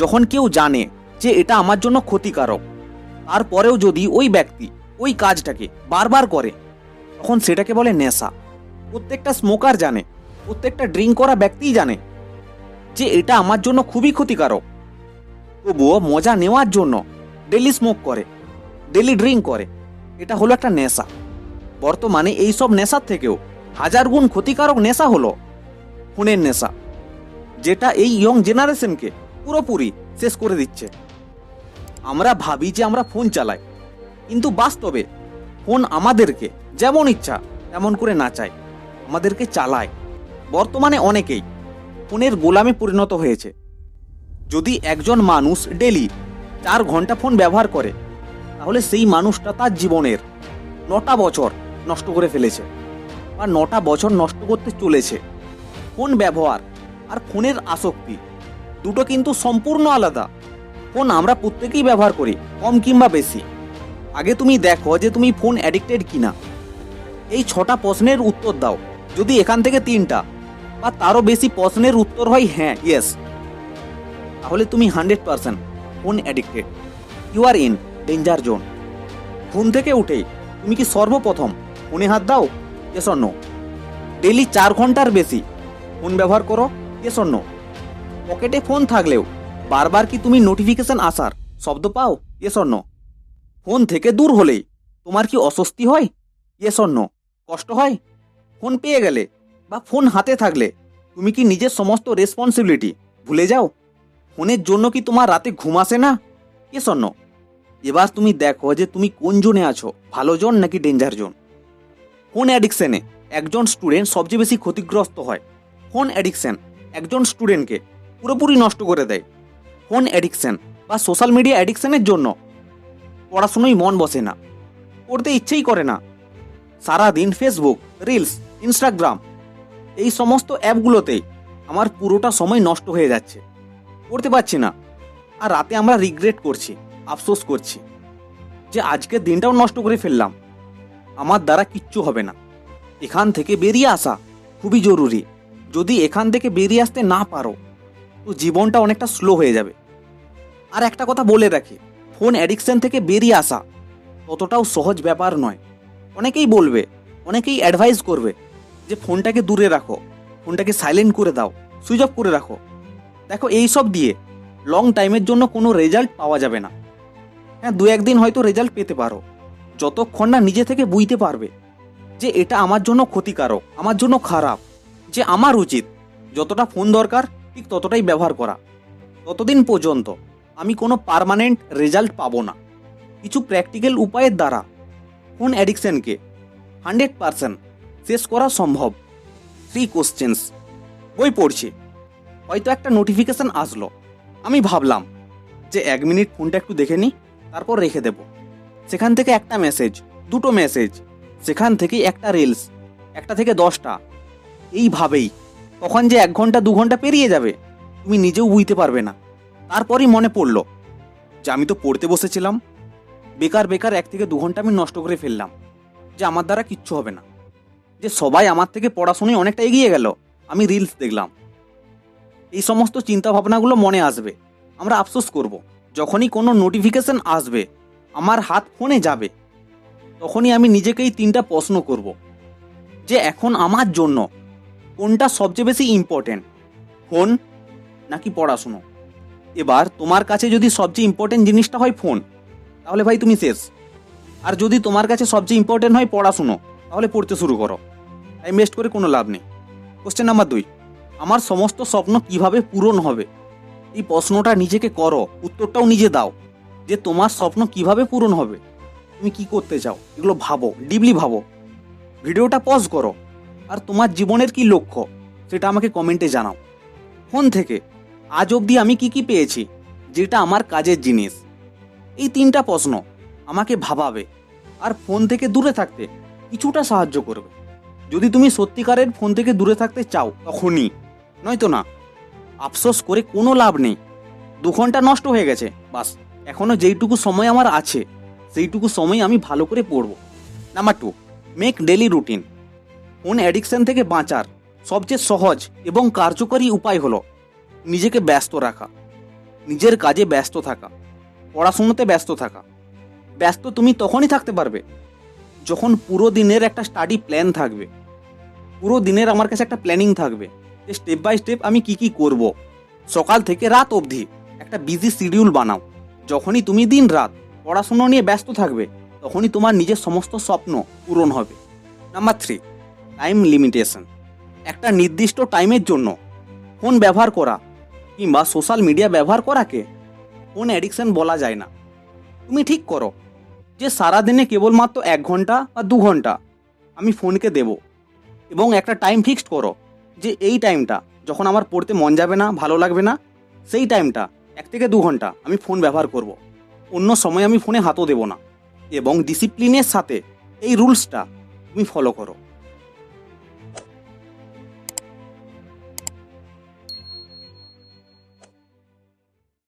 যখন কেউ জানে যে এটা আমার জন্য ক্ষতিকারক, তারপরেও যদি ওই ব্যক্তি ওই কাজটাকে বারবার করে, তখন সেটাকে বলে নেশা। প্রত্যেকটা স্মোকার জানে, প্রত্যেকটা ড্রিঙ্ক করা ব্যক্তিই জানে যে এটা আমার জন্য খুবই ক্ষতিকারক। তবুও মজা নেওয়ার জন্য ডেলি স্মোক করে ডেলি ড্রিঙ্ক করে, এটা হলো একটা নেশা। বর্তমানে এই সব নেশার থেকেও হাজার গুণ ক্ষতিকারক নেশা হলো ফোনের নেশা, যেটা এই ইয়ং জেনারেশনকে পুরোপুরি শেষ করে দিচ্ছে। আমরা ভাবি যে আমরা ফোন চালাই, কিন্তু বাস্তবে ফোন আমাদেরকে যেমন ইচ্ছা তেমন করে নাচায় আমাদেরকে চালায়। বর্তমানে অনেকেই ফোনের গোলামে পরিণত হয়েছে। যদি একজন মানুষ ডেলি চার ঘণ্টা ফোন ব্যবহার করে, তাহলে সেই মানুষটা তার জীবনের নটা বছর নষ্ট করে ফেলেছে বা নটা বছর নষ্ট করতে চলেছে। ফোন ব্যবহার আর ফোনের আসক্তি দুটো কিন্তু সম্পূর্ণ আলাদা। ফোন আমরা প্রত্যেকেই ব্যবহার করি, কম কিংবা বেশি। আগে তুমি দেখো যে তুমি ফোন অ্যাডিক্টেড কিনা। এই ছটা প্রশ্নের উত্তর দাও, যদি এখান থেকে তিনটা, বা তারও বেশি প্রশ্নের উত্তর হয় হ্যাঁ ইয়েস তাহলে তুমি hundred percent phone addicted you are in danger zone phone থেকে উঠে তুমি কি সর্বপ্রথম ফোনে হাত দাও? এস অন্য ডেলি চার ঘণ্টার বেশি ফোন ব্যবহার করো? এস অন্য পকেটে ফোন থাকলেও বারবার কি তুমি নোটিফিকেশন আসার শব্দ পাও? এস অন্য ফোন থেকে দূর হলেই তোমার কি অস্বস্তি হয়? এস অন্য কষ্ট হয়? ফোন পেয়ে গেলে বা ফোন হাতে থাকলে তুমি কি নিজের সমস্ত রেসপন্সিবিলিটি ভুলে যাও? ফোনের জন্য কি তোমার রাতে ঘুম আসে না? এস অন্য এবার তুমি দেখো যে তুমি কোন জোনে আছো? ভালো জোন নাকি ডেঞ্জার জোন? ফোন অ্যাডিকশনে একজন স্টুডেন্ট সবচেয়ে বেশি ক্ষতিগ্রস্ত হয়। ফোন অ্যাডিকশন একজন স্টুডেন্টকে পুরোপুরি নষ্ট করে দেয়। ফোন অ্যাডিকশান বা সোশ্যাল মিডিয়া অ্যাডিকশানের জন্য। পড়াশুনোয় মন বসে না, পড়তে ইচ্ছেই করে না। সারাদিন ফেসবুক রিলস ইনস্টাগ্রাম এই সমস্ত অ্যাপগুলোতে আমার পুরোটা সময় নষ্ট হয়ে যাচ্ছে। পড়তে পারছি না, আর রাতে আমরা রিগ্রেট করছি, আফসোস করছি যে আজকের দিনটাও নষ্ট করে ফেললাম। আমার দ্বারা কিচ্ছু হবে না। এখান থেকে বেরিয়ে আসা খুবই জরুরি। যদি এখান থেকে বেরিয়ে আসতে না পারো তো জীবনটা অনেকটা স্লো হয়ে যাবে। আর একটা কথা বলে রাখি ফোন অ্যাডিকশন থেকে বেরিয়ে আসা ততটাও সহজ ব্যাপার নয়। অনেকেই বলবে, অনেকেই অ্যাডভাইস করবে যে ফোনটাকে দূরে রাখো ফোনটাকে সাইলেন্ট করে দাও সুইচ অফ করে রাখো। দেখো, এই সব দিয়ে লং টাইমের জন্য কোনো রেজাল্ট পাওয়া যাবে না। হ্যাঁ দু একদিন হয়তো রেজাল্ট পেতে পারো। যতক্ষণ না নিজে থেকে বুঝতে পারবে যে এটা আমার জন্য ক্ষতিকারক, আমার জন্য খারাপ, যে আমার উচিত, যতটা ফোন দরকার ঠিক ততটাই ব্যবহার করা। ততদিন পর্যন্ত আমি কোনো পার্মানেন্ট রেজাল্ট পাবো না। কিছু প্র্যাকটিক্যাল উপায়ের দ্বারা ফোন অ্যাডিকশনকে হান্ড্রেড পারসেন্ট শেষ করা সম্ভব। থ্রি কোশ্চেন্স বই পড়ছি। হয়তো একটা নোটিফিকেশন আসলো। আমি ভাবলাম যে এক মিনিট ফোনটা একটু দেখে নিই, তারপর রেখে দেব। সেখান থেকে একটা মেসেজ দুটো মেসেজ সেখান থেকে একটা রিলস একটা থেকে দশটা। এইভাবেই। কখন যে এক ঘণ্টা, দু ঘণ্টা পেরিয়ে যাবে, তুমি নিজেও বুঝতে পারবে না। তারপরই মনে পড়ল যে আমি তো পড়তে বসেছিলাম। বেকার বেকার এক থেকে দু ঘণ্টা আমি নষ্ট করে ফেললাম, যে আমার দ্বারা কিচ্ছু হবে না। যে সবাই আমার থেকে পড়াশুনোয় অনেকটা এগিয়ে গেল, আমি রিলস দেখলাম। এই সমস্ত চিন্তা ভাবনাগুলো মনে আসবে। আমরা আফসোস করব, যখনই কোনো নোটিফিকেশন আসবে, আমার হাত ফোনে যাবে, তখনই আমি নিজেকেই তিনটা প্রশ্ন করব, যে এখন আমার জন্য কোনটা সবচেয়ে বেশি ইম্পর্টেন্ট ফোন নাকি পড়াশুনো? এবার তোমার কাছে যদি সবচেয়ে ইম্পর্টেন্ট জিনিসটা হয় ফোন তাহলে ভাই তুমি শেষ। আর যদি তোমার কাছে সবচেয়ে ইম্পর্টেন্ট হয় পড়াশুনো, তাহলে পড়তে শুরু করো। টাইম ওয়েস্ট করে কোনো লাভ নেই। কোশ্চেন নাম্বার দুই, আমার সমস্ত স্বপ্ন কীভাবে পূরণ হবে? এই প্রশ্নটা নিজেকে করো, উত্তরটাও নিজে দাও, যে তোমার স্বপ্ন কীভাবে পূরণ হবে? তুমি কি করতে চাও? এগুলো ভাবো ডিপলি ভাবো। ভিডিওটা পজ করো। আর তোমার জীবনের কি লক্ষ্য, সেটা আমাকে কমেন্টে জানাও। ফোন থেকে, আজ অবধি আমি কি কি পেয়েছি, যেটা আমার কাজের জিনিস। এই তিনটা প্রশ্ন আমাকে ভাবাবে, আর ফোন থেকে দূরে থাকতে কিছুটা সাহায্য করবে। যদি তুমি সত্যিকারের ফোন থেকে দূরে থাকতে চাও, তখনই। নয়তো না, আফসোস করে কোনো লাভ নেই। দু ঘণ্টা নষ্ট হয়ে গেছে, বাস। এখনও যেইটুকু সময় আমার আছে, সেইটুকু সময় আমি ভালো করে পড়ব। Number two make daily routine phone addiction থেকে বাঁচার সবচেয়ে সহজ এবং কার্যকরী উপায় হলো নিজেকে ব্যস্ত রাখা, নিজের কাজে ব্যস্ত থাকা, পড়াশুনোতে ব্যস্ত থাকা। ব্যস্ত তুমি তখনই থাকতে পারবে যখন পুরো দিনের একটা স্টাডি প্ল্যান থাকবে। পুরো দিনের আমার কাছে একটা প্ল্যানিং থাকবে যে স্টেপ বাই স্টেপ আমি কি কি করব। সকাল থেকে রাত অবধি একটা বিজি শিডিউল বানাও। যখনই তুমি দিন রাত পড়াশুনো নিয়ে ব্যস্ত থাকবে, তখনই তোমার নিজের সমস্ত স্বপ্ন পূরণ হবে। নাম্বার থ্রি টাইম লিমিটেশন একটা নির্দিষ্ট টাইমের জন্য ফোন ব্যবহার করা কিংবা সোশ্যাল মিডিয়া ব্যবহার করাকে ফোন অ্যাডিকশন বলা যায় না। তুমি ঠিক করো যে সারাদিনে কেবলমাত্র এক ঘণ্টা বা দু ঘণ্টা আমি ফোনকে দেব এবং একটা টাইম ফিক্সড করো যে এই টাইমটা যখন আমার পড়তে মন যাবে না, ভালো লাগবে না, সেই টাইমটা এক থেকে দু ঘণ্টা আমি ফোন ব্যবহার করব। অন্য সময় আমি ফোনে হাতও দেব না এবং ডিসিপ্লিনের সাথে এই রুলসটা তুমি ফলো করো।